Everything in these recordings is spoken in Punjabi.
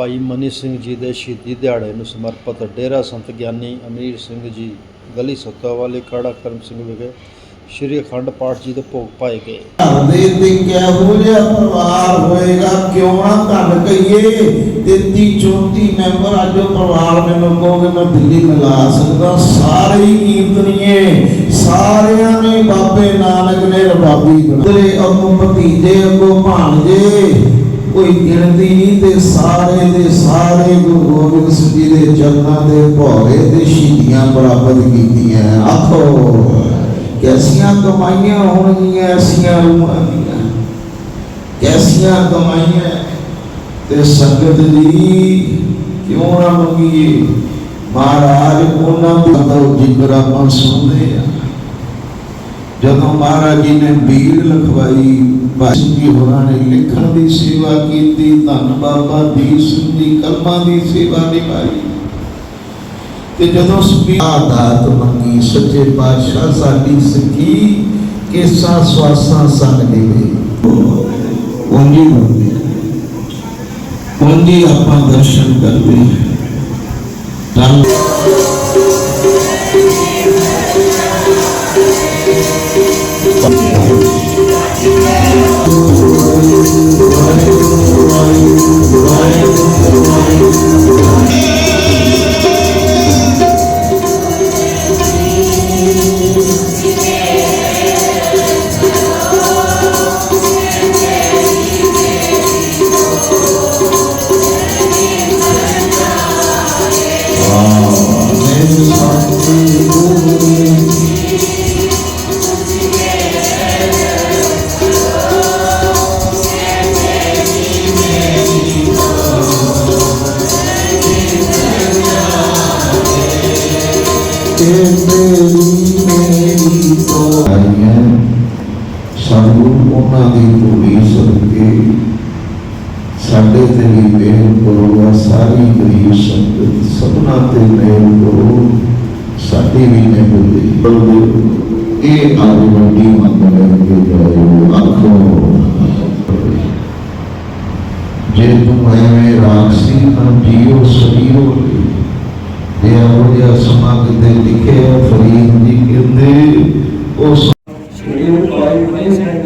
ਭਾਈ ਮਨੀ ਸਿੰਘ ਜੀ ਦੇ ਸ਼ਹੀਦੀ ਦਿਹਾੜੇ ਨੂੰ ਸਮਰਪਿਤ ਡੇਰਾ ਸੰਤ ਗਿਆਨੀ ਅਮੀਰ ਸਿੰਘ ਜੀ ਗਲੀ ਸੱਤਾ ਵਾਲੇ ਕਾੜਾ ਕਰਮ ਸਿੰਘ ਵਿਖੇ ਸ਼੍ਰੀ ਅਖੰਡ ਪਾਠ ਜੀ ਦੇ ਭੋਗ ਪਾਏ ਗਏ। ਦੇ ਤੇ ਕਿਹੋ ਜਿਹਾ ਪਰਿਵਾਰ ਹੋਏਗਾ? ਕਿਉਂ ਨਾ ਘੱਟ ਕਹੀਏ? 33 34 ਮੈਂਬਰ, ਅੱਜ ਉਹ ਪਰਿਵਾਰ ਮੈਨੂੰ ਕਹੋਗੇ, ਮੈਂ ਦਿੱਲੀ ਮਿਲਾ ਸਕਦਾ। ਸਾਰੇ ਹੀ ਕੀਰਤਨੀਏ, ਸਾਰਿਆਂ ਨੇ ਬਾਬੇ ਨਾਨਕ ਨੇ ਰਬਾਬੀ ਬਣਾਏ ਅੱਗੋਂ ਭਤੀਜੇ, ਅੱਗੋਂ ਭਾਣਜੇ ਕੋਈ ਗਿਣਤੀ ਨਹੀਂ ਤੇ ਸਾਰੇ ਦੇ ਸਾਰੇ ਗੁਰੂ ਗੋਬਿੰਦ ਸਿੰਘ ਜੀ ਦੇ ਚਰਨਾਂ ਦੇ ਭੋਰੇ ਤੇ ਸ਼ਹੀਦੀਆਂ ਪ੍ਰਾਪਤ ਕੀਤੀਆਂ। ਆਖੋ, ਕੈਸੀਆਂ ਕਮਾਈਆਂ ਹੋਣਗੀਆਂ ਐਸੀਆਂ ਰੂਹਾਂ ਦੀਆਂ। ਕੈਸੀਆਂ ਕਮਾਈਆਂ ਤੇ ਸੰਗਤ ਦੀ ਕਿਉਂ ਨਾ ਮੰਗੀਏ? ਮਹਾਰਾਜ, ਉਹਨਾਂ ਦਾ ਜ਼ਿਕਰ ਆਪਾਂ ਸੁਣਦੇ ਆ ਜਦੋਂ ਮਹਾਰਾਜ ਜੀ ਨੇ ਬੀੜ ਲਖਵਾਈ ਬਾਜੀ ਜੀ ਹੋਰਾਂ ਨੇ ਲਿਖਣ ਦੀ ਸੇਵਾ ਕੀਤੀ ਧੰਨ ਬਾਬਾ ਦੀਪ ਸਿੰਘ ਦੀ ਕਲਮਾਂ ਦੀ ਸੇਵਾ ਨਿਭਾਈ ਤੇ ਜਦੋਂ ਸੁਪੀ ਆਦਾਤ ਮੰਗੀ ਸੱਚੇ ਪਾਤਸ਼ਾਹ ਸਾਡੀ ਸਿੱਖੀ ਕੇਸਾਂ ਸਵਾਸਾਂ ਸੰਗ ਦੇਵੇ ਉਂਜੀ ਬੰਦੇ ਉਂਜੀ ਆਪਾਂ ਦਰਸ਼ਨ ਕਰਦੇ ਧੰਨ ਸਾਨੂੰ ਉਹਨਾਂ ਦੀ ਭੂਮੀ ਸਦਕੇ ਸਾਡੇ ਤੇ ਵੀ ਮਿਹਰ ਕਰੋ ਆ ਸਾਰੀ ਗਰੀਬ ਸੰਗਤ ਸਭਨਾ ਤੇ ਮਿਹਰ ਕਰੋ ਸਾਡੀ ਵੀ ਨੇ ਬੁੱਧੀ ਇਹ ਆਦਿ ਵੱਡੀ ਮੰਗ ਲੈ ਕੇ ਜਾਇਓ ਆਖੋ ਜੇ ਤੂੰ ਐਵੇਂ ਰਾਖਸੀ ਤਾਂ ਜੀਓ, ਸਰੀਰੋ ਇਹ ਆਉ ਜਿਹਾ ਸਮਾਂ ਕਿਤੇ ਫਰੀਦ ਜੀ ਕਹਿੰਦੇ ਉਸ ਸ਼੍ਰੀ ਭਾਈ ਮਨੀ ਸਿੰਘ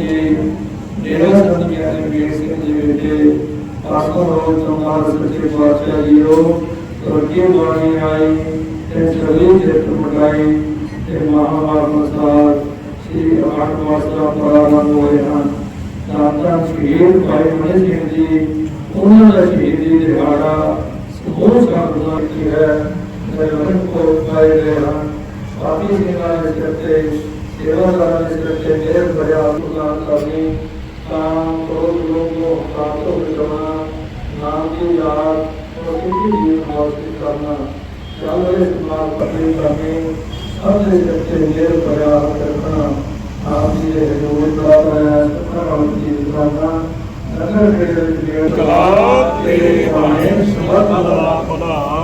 ਡੇਰਾ ਸੰਤ ਗਿਆਨੀ ਵੀਰ ਸਿੰਘ ਜੀ ਵਿਖੇ ਆਸੋ ਰੋਜ਼ ਸੰਵਾਦ ਸੱਚੇ ਪਾਤਸ਼ਾਹ ਜੀਓ ਰੋਟੀ ਬਾਣੀ ਆਈ ਤੇ ਚਲੀ ਜਿਤ ਮਟਾਈ ਤੇ ਮਹਾਵਾਰ ਮਸਾਰ ਸ੍ਰੀ ਅਖੰਡ ਵਾਸਤਾ ਪ੍ਰਾਰੰਭ ਹੋਏ ਹਨ। ਦਾਤਾ ਸ਼ਹੀਦ ਭਾਈ ਮਨੀ ਸਿੰਘ ਜੀ, ਉਹਨਾਂ ਦਾ ਸ਼ਹੀਦੀ ਦਿਹਾੜਾ ਸਮੂਹ ਸੰਗਤਾਂ ਕੀ ਹੈ। ਨਿਰਵਨ ਕੋ ਪਾਏ ਗਏ ਹਨ ਬਾਕੀ ਸਿੰਘਾਂ ਦੇ ਸਿਰ ਤੇ ਸੇਵਾਦਾਰਾਂ ਦੇ ਸਿਰ ਤੇ ਮਿਹਰ ਭਰਿਆ ਪ੍ਰਦਾਨ ਕਰਨੀ ਤਾਂ ਕੋਲ ਲੋਗੋ ਪ੍ਰਾਪਤ ਕਰਨਾ ਨਾਮ ਦੀ ਯਾਦ ਔਰ ਸਿੱਧੀ ਜੀਵਨ ਵਾਸਤੇ ਕਰਨਾ ਚੱਲ ਰਹੇ ਸਮਾਜ ਪਤਨੀ ਕਰਨੀ ਸਭ ਦੇ ਸਿਰ ਤੇ ਮਿਹਰ ਭਰਿਆ ਰੱਖਣਾ ਆਪ ਜੀ ਦੇ ਹਜ਼ੂਰ ਪ੍ਰਾਪਤ ਹੈ ਸਤਨਾਮ ਜੀ ਕਰਨਾ ਨਗਰ ਦੇ ਵਿੱਚ ਜਿਹੜੇ ਕਲਾ ਤੇ ਬਾਣੇ ਸਮਰਥ ਦਾ ਸਤਿਗੁਰ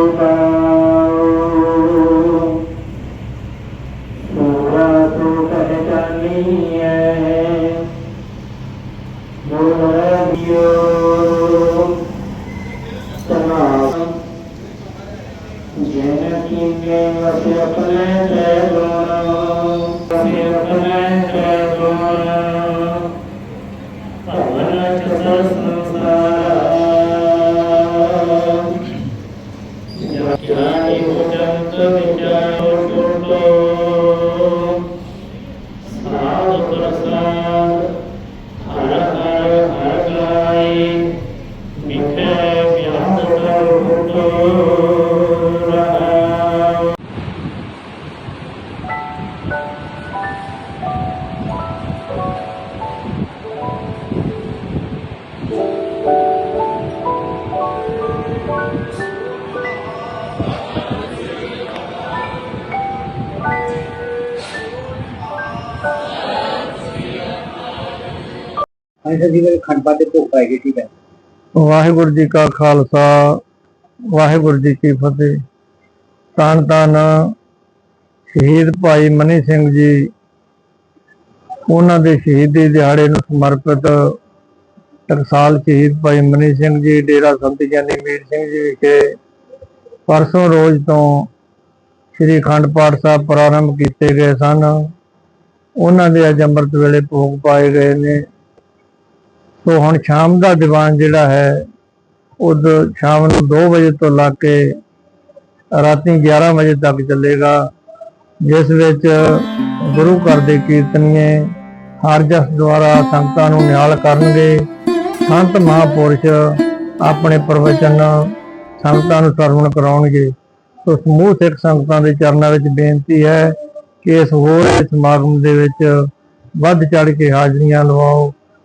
ਅੰਸ਼ਾ ਜੀ ਦੇ ਖੰਡਪਾ ਦੇ ਭੋਗ ਪਾਏ ਗਏ, ਠੀਕ ਹੈ। ਵਾਹਿਗੁਰੂ ਜੀ ਕਾ ਖਾਲਸਾ, ਵਾਹਿਗੁਰੂ ਜੀ ਕੀ ਫਤਿਹ। ਤਨ ਤਨ ਸ਼ਹੀਦ ਭਾਈ ਮਨੀ ਸਿੰਘ ਜੀ, ਉਹਨਾਂ ਦੇ ਸ਼ਹੀਦੀ ਦਿਹਾੜੇ ਨੂੰ ਸਮਰਪਿਤ ਟਕਸਾਲ ਸ਼ਹੀਦ ਭਾਈ ਮਨੀ ਸਿੰਘ ਜੀ, ਡੇਰਾ ਸੰਤ ਗਿਆਨੀ ਮੀਰ ਸਿੰਘ ਜੀ ਵਿਖੇ ਪਰਸੋਂ ਰੋਜ਼ ਤੋਂ ਸ੍ਰੀ ਅਖੰਡ ਪਾਠ ਸਾਹਿਬ ਪ੍ਰਾਰੰਭ ਕੀਤੇ ਗਏ ਸਨ। ਉਹਨਾਂ ਦੇ ਅੱਜ ਅੰਮ੍ਰਿਤ ਵੇਲੇ ਭੋਗ ਪਾਏ ਗਏ ਨੇ। ਸੋ ਹੁਣ ਸ਼ਾਮ ਦਾ ਦੀਵਾਨ ਜਿਹੜਾ ਹੈ ਉਹ ਸ਼ਾਮ ਨੂੰ 2 ਵਜੇ ਤੋਂ ਲੱਗ ਕੇ ਰਾਤੀ 11 ਵਜੇ ਤੱਕ ਚੱਲੇਗਾ, ਜਿਸ ਵਿੱਚ ਗੁਰੂ ਘਰ ਦੇ ਕੀਰਤਨੀਏ ਹਰਜਸ ਦੁਆਰਾ ਸੰਗਤਾਂ ਨੂੰ ਨਿਹਾਲ ਕਰਨਗੇ। ਸੰਤ ਮਹਾਪੁਰਸ਼ ਆਪਣੇ ਪ੍ਰਵਚਨ ਸੰਗਤਾਂ ਨੂੰ ਸਰਵਣ ਕਰਾਉਣਗੇ। ਸੋ ਸਮੂਹ ਸਿੱਖ ਸੰਗਤਾਂ ਦੇ ਚਰਨਾਂ ਵਿੱਚ ਬੇਨਤੀ ਹੈ ਕਿ ਇਸ ਹੋਰ ਸਮਾਗਮ ਦੇ ਵਿੱਚ ਵੱਧ ਚੜ ਕੇ ਹਾਜ਼ਰੀਆਂ ਲਵਾਓ।